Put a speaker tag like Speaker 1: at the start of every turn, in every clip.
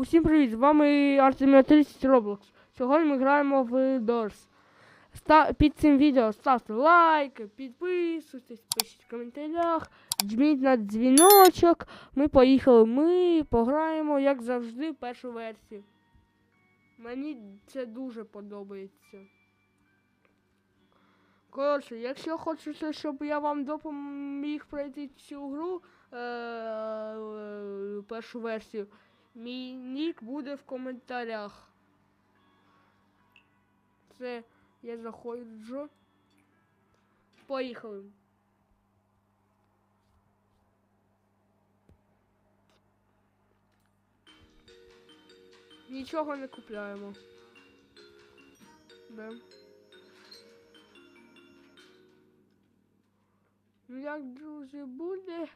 Speaker 1: Усім привіт! З вами Артемія 30 Roblox. Сьогодні ми граємо в Doors. Ста... Під цим відео ставте лайки, підписуйтесь, пишіть в коментарях, жміть на дзвіночок. Ми поїхали. Ми пограємо, як завжди, першу версію. Мені це дуже подобається. Коротше, якщо хочете, щоб я вам допоміг пройти цю гру, е- е- першу версію, мій нік буде в коментарях. Це я заходжу. Поїхали. Нічого не купляємо. Да. Ну як, друзі, буде.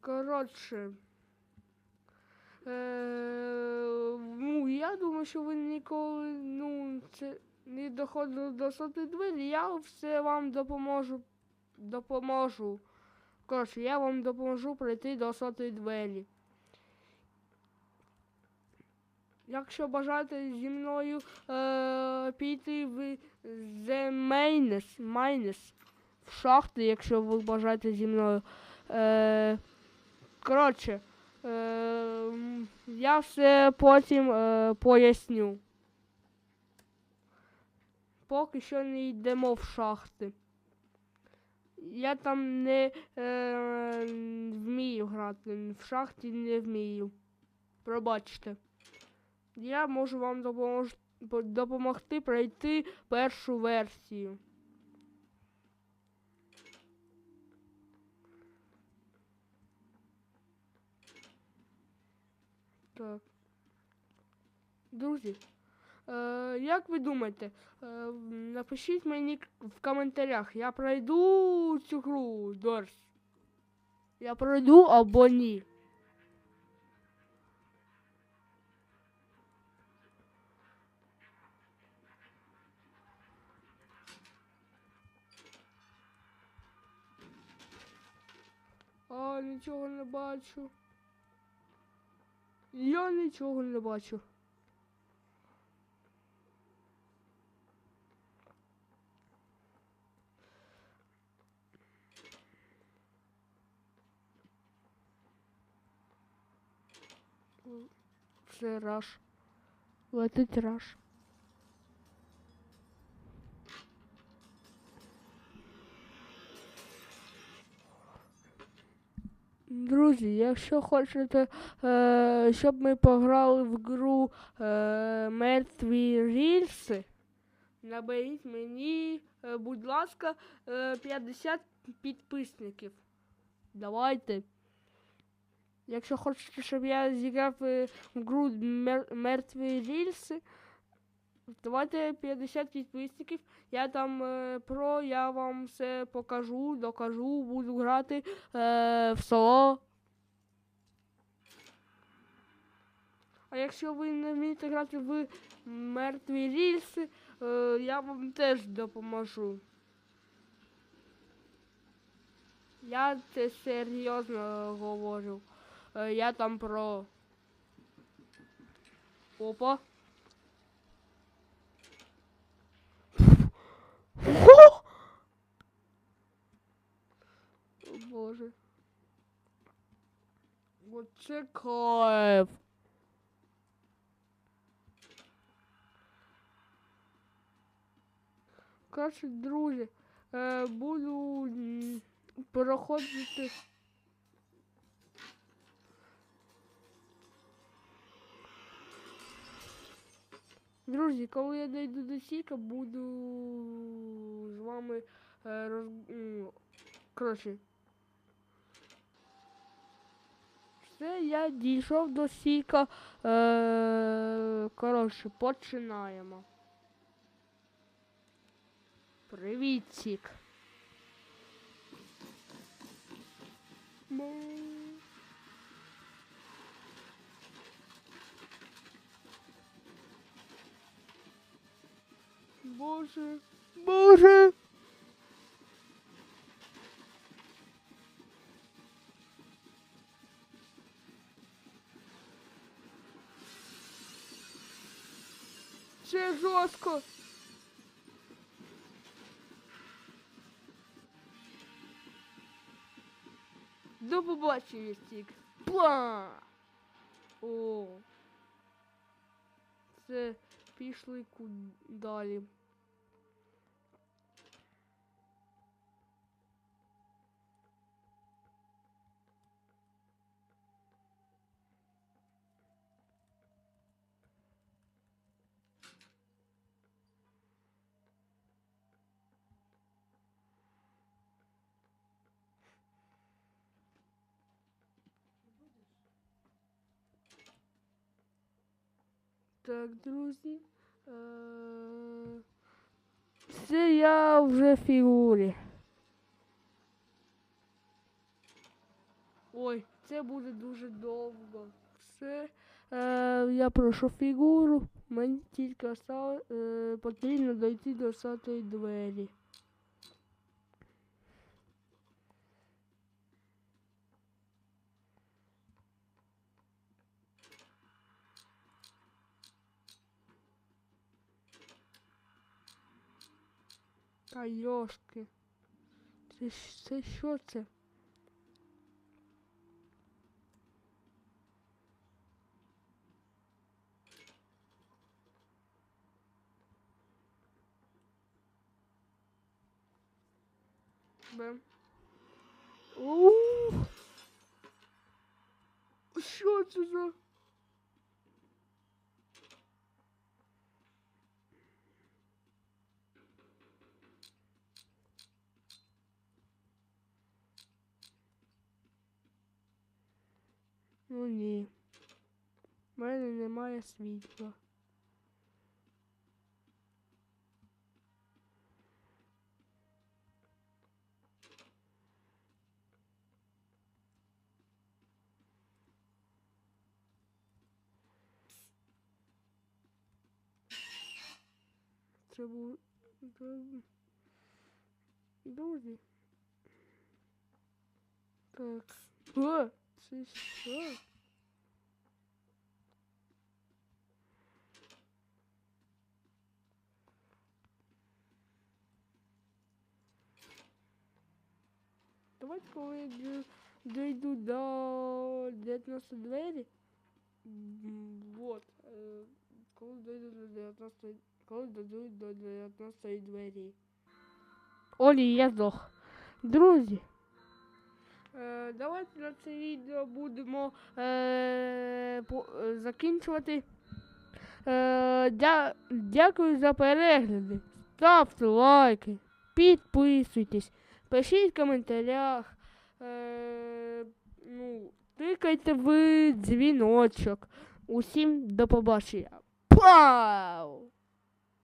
Speaker 1: Коротше. Е, ну, я думаю, що ви ніколи ну, це не доходили до соти двері. Я все вам допоможу. Допоможу. Коротше, я вам допоможу прийти до сотої двері. Якщо бажаєте зі мною е, піти в The Maines, Maines, в шахти, якщо ви бажаєте зі мною. Е, коротше, я все потім е, поясню. Поки що не йдемо в шахти. Я там не е, вмію грати. В шахті не вмію. Пробачте. Я можу вам допомогти пройти першу версію. Так. Друзі, е, як ви думаєте, е, напишіть мені в коментарях, я пройду цю гру, Дорс. Я пройду або ні. А, нічого не бачу. Я нічого не бачу. Це раш. Летить раш. Друзі, якщо хочете, е, щоб ми пограли в гру е, Мертві рільси, наберіть мені, е, будь ласка, е, 50 підписників. Давайте. Якщо хочете, щоб я зіграв е, в гру Мер- Мертві рільси, давайте 50 підписників. Я там е, про, я вам все покажу, докажу, буду грати е, в село. А якщо ви не вмієте грати в мертві рільси, е, я вам теж допоможу. Я це серйозно говорю. Е, я там про. Опа. О Боже. Оце кайф. Коротше, друзі, е, буду проходити. Друзі, коли я дійду до сіка, буду з вами е, роз... Коротше. Все, я дійшов до сіка. Е, коротше, починаємо. Привіт, сік. Боже, Боже. Це жорстко. До побачення, Стік. Па! О. Це пішли куди далі. Так, друзі. Це я вже фігурі. Ой, це буде дуже довго. Все. Е, я прошу фігуру. Мені тільки осталось, е, потрібно дойти до сотої двері. Та йошки. Це, це що це? Ууу. Що це за? Ну ні. У мене немає світла. Це- Друзі. Так. О, це що? Давайте, коли я д- дойду до 19 двері. м, Вот. е, Коли дойду до 19 коли дойду до 19 двері. Олі, я здох. Друзі. Е, давайте на це відео будемо е, по, е, закінчувати. Е, дя, дякую за перегляди. Ставте лайки, підписуйтесь, пишіть в коментарях. Е, ну, тикайте в дзвіночок. Усім до побачення. Пау!